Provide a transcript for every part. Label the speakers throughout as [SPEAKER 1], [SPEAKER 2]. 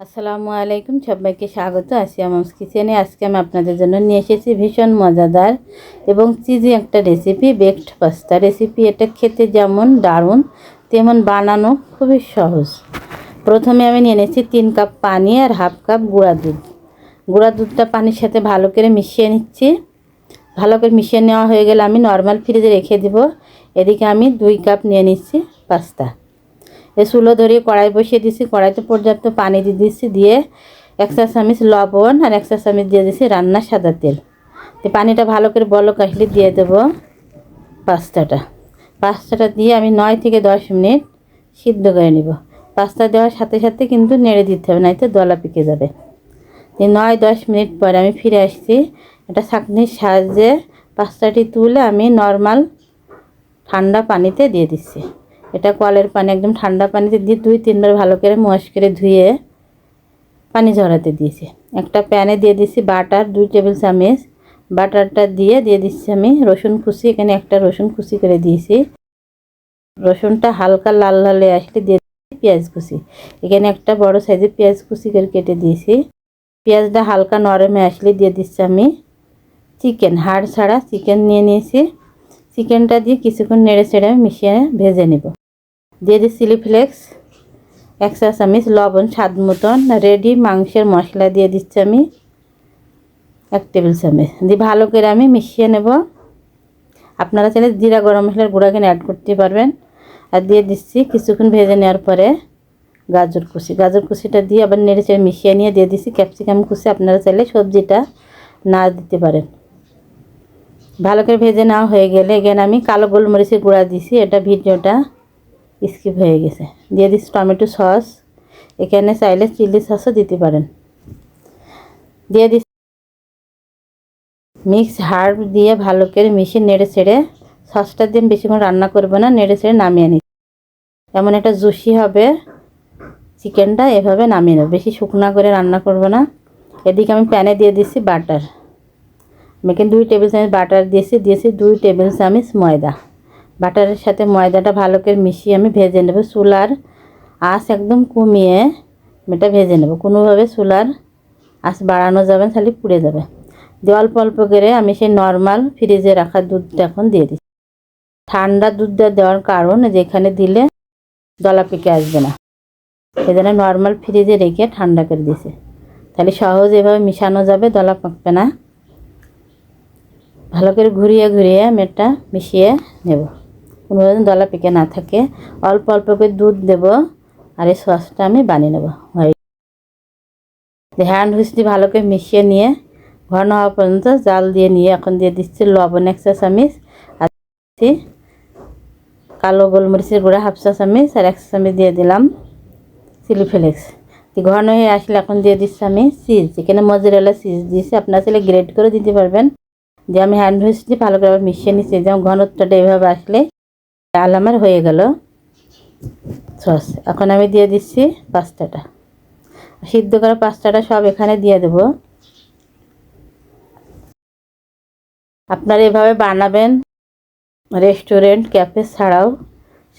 [SPEAKER 1] আসসালামু আলাইকুম, সবাইকে স্বাগত। আসিয়া মামস কিচেনে। আজকে আমি আপনাদের জন্য নিয়ে এসেছি ভীষণ মজাদার এবং চিজি একটা রেসিপি বেকড পাস্তা রেসিপি এটা খেতে যেমন দারুণ, তেমন বানানো খুবই সহজ। প্রথমে আমি নিয়ে নিয়েছি তিন কাপ পানি আর হাফ কাপ গুঁড়া দুধ। গুঁড়া দুধটা পানির সাথে ভালো করে মিশিয়ে নিচ্ছি। ভালো করে মিশিয়ে নেওয়া হয়ে গেলে আমি নর্মাল ফ্রিজে রেখে দিব। এদিকে আমি দুই কাপ নিয়ে নিচ্ছি পাস্তা চুলো ধরিয়ে কড়াই বসিয়ে দিছি, কড়াইতে পর্যাপ্ত পানি দিয়ে দিচ্ছি দিয়ে এক চা চামিচ লবণ আর এক চা চামিচ দিয়ে দিচ্ছি রান্নার সাদা তেল। তো পানিটা ভালো করে বলক আসলে দিয়ে দেবো পাস্তাটা। পাস্তাটা দিয়ে আমি নয় থেকে দশ মিনিট সিদ্ধ করে নিব। পাস্তা দেওয়ার সাথে সাথে কিন্তু নেড়ে দিতে হবে নয়তো দলা পেকে যাবে। নয় দশ মিনিট পরে আমি ফিরে আসছি। একটা ছাঁকনির সাহায্যে পাস্তাটি তুলে আমি নর্মাল ঠান্ডা পানিতে দিয়ে দিচ্ছি। এটা কলের পানি, একদম ঠান্ডা পানিতে দিয়ে দুই, তিনবার ভালো করে মশ করে ধুয়ে পানি ঝরাতে দিয়েছি। একটা প্যানে দিয়ে দিচ্ছি বাটার, দুই টেবিল চামচ। বাটারটা দিয়ে দিয়ে দিচ্ছি আমি রসুন কুচি, এখানে একটা রসুন কুচি করে দিয়েছি। রসুনটা হালকা লাল লালে আসলে দিয়ে পেঁয়াজ কুচি। এখানে একটা বড় সাইজের পেঁয়াজ কুচি করে কেটে দিয়েছি। পেঁয়াজটা হালকা নরমে আসলে দিয়ে দিচ্ছি আমি চিকেন। হাড় ছাড়া চিকেন নিয়ে নিয়েছি। চিকেনটা দিয়ে কিছুক্ষণ নেড়ে চেড়ে মিশিয়ে ভেজে নেব। দিয়ে দিই চিলি ফ্লেক্স এক চা চামিচ লবণ, স্বাদ মতন রেডি মাংসের মশলা দিয়ে দিচ্ছি আমি এক টেবিল চামচ। দিয়ে ভালো করে আমি মিশিয়ে নেব। আপনারা চাইলে জিরা গরম মশলার গুঁড়া কিনে অ্যাড করতে পারবেন। আর দিয়ে দিচ্ছি কিছুক্ষণ ভেজে নেওয়ার পরে গাজর কুচি। গাজর কুচিটা দিয়ে আবার নেড়ে চেড়ে মিশিয়ে নিয়ে দিয়ে দিচ্ছি ক্যাপসিকাম কুচি। আপনারা চাইলে সবজিটা না দিতে পারেন। ভালো করে ভেজে নেওয়া হয়ে গেলে এখানে আমি কালো গোলমরিচের গুঁড়া দিছি এটা ভিডিওটা স্কিপ হয়ে গেছে। দিয়ে দিচ্ছি টমেটো সস। এখানে চাইলে চিলি সসও দিতে পারেন। দিয়ে দিচ্ছি মিক্স হার্ব দিয়ে ভালো করে মিশিয়ে নেড়ে ছেড়ে সসটা দিয়ে বেশিক্ষণ রান্না করব না, নেড়ে ছেড়ে নামিয়ে নিচ্ছি। এমন একটা জুসি হবে, চিকেনটা এভাবে নামিয়ে নেব। বেশি শুকনা করে রান্না করব না। এদিকে আমি প্যানে দিয়ে দিচ্ছি বাটার। আমি দুই টেবিল চামচ বাটার দিয়েছি। দিয়েছি দুই টেবিল চামচ ময়দা। বাটারের সাথে ময়দাটা ভালো করে মিশিয়ে আমি ভেজে নেব। চুলার আঁচ একদম কমিয়ে এটা ভেজে নেব। কোনোভাবে চুলার আঁচ বাড়ানো যাবে খালি পুড়ে যাবে। দিয়ে অল্প অল্প করে আমি সেই নর্মাল ফ্রিজে রাখা দুধটা এখন দিয়ে দিচ্ছি। ঠান্ডা দুধটা দেওয়ার কারণ যেখানে দিলে দলা পেকে আসবে না। সেজন্য নর্মাল ফ্রিজে রেখে ঠান্ডা করে দিছে তাহলে সহজ এভাবে মিশানো যাবে দলা পাকবে না। ভালো করে ঘুরিয়ে ঘুরিয়ে আমি মিশিয়ে নেব। কোনোভাবে দলা পেকে না থাকে, অল্প অল্প করে দুধ দেব আর এই সসটা আমি বানিয়ে নেব। হ্যান্ড হুইস দিয়ে ভালো করে মিশিয়ে নিয়ে ঘন হওয়া পর্যন্ত জাল দিয়ে নিয়ে এখন দিয়ে দিচ্ছি লবণ এক চা চামিচ আর কালো গোলমরিচের গুঁড়া হাফ চা চামিচ আর এক চা চামিচ দিয়ে দিলাম চিলি ফ্লেক্স। ঘন হয়ে আসলে এখন দিয়ে দিচ্ছি আমি চিজ এখানে মজুরালা চিজ দিয়েছি, আপনার চাইলে গ্রেড করে দিতে পারবেন। দিয়ে আমি হ্যান্ড হুইস দিয়ে ভালো করে মিশিয়ে নিচ্ছি, যেমন ঘনত্বটা এভাবে আসলে ডাল আমার হয়ে গেল। সস, এখন আমি দিয়ে দিচ্ছি পাস্তাটা। সিদ্ধ করা পাস্তাটা সব এখানে দিয়ে দেব। আপনারা এভাবে বানাবেন রেস্টুরেন্ট, ক্যাফে ছাড়াও,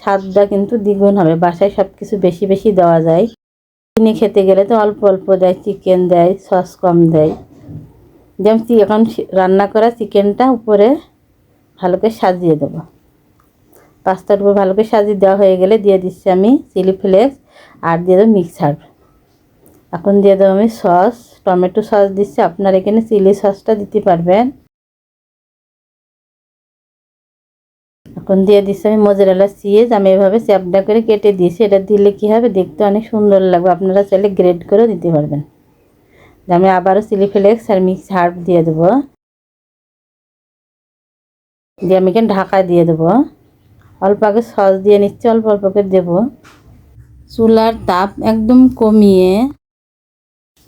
[SPEAKER 1] স্বাদটা কিন্তু দ্বিগুণ হবে। বাসায় সব কিছু বেশি বেশি দেওয়া যায়। কিনে খেতে গেলে তো অল্প অল্প দেয়, চিকেন দেয়, সস কম দেয়। যেমন এখন রান্না করা চিকেনটা উপরে ভালো করে সাজিয়ে দেবো। পাস্তার উপর ভালো করে সাজিয়ে দেওয়া হয়ে গেলে দিয়ে দিচ্ছি আমি চিলি ফ্লেক্স আর দিয়ে দেবো মিক্সার। এখন দিয়ে দেবো আমি সস, টমেটো সস দিচ্ছি। আপনার এখানে চিলি সসটা দিতে পারবেন। এখন দিয়ে দিচ্ছি আমি মজুরালা চিজ আমি এভাবে চ্যাপটা করে কেটে দিয়েছি। এটা দিলে কী হবে? দেখতে অনেক সুন্দর লাগবে। আপনারা চাইলে গ্রেড করেও দিতে পারবেন। আমি আবারও চিলি ফ্লেক্স আর মিক্স হার্ব দিয়ে দেবো। দিয়ে আমি এখানে ঢাকা দিয়ে দেবো। অল্প আগে সস দিয়ে নিচ্ছি, অল্প অল্প করে দেবো। চুলার তাপ একদম কমিয়ে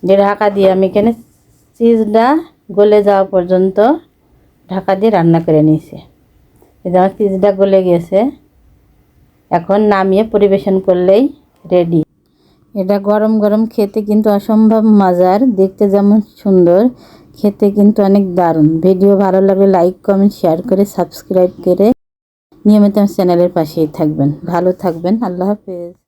[SPEAKER 1] যে ঢাকা দিয়ে আমি এখানে চিজটা গলে যাওয়া পর্যন্ত ঢাকা দিয়ে রান্না করে নিয়েছি। এই আমার চিজটা গলে গেছে, এখন নামিয়ে পরিবেশন করলেই রেডি। এটা গরম গরম খেতে কিন্তু অসম্ভব মজার, দেখতে যেমন সুন্দর, খেতে কিন্তু অনেক দারুণ। ভিডিও ভালো লাগলে লাইক কমেন্ট শেয়ার করে সাবস্ক্রাইব করে নিয়মিত চ্যানেলের পাশেই থাকবেন। ভালো থাকবেন। আল্লাহ হাফেজ।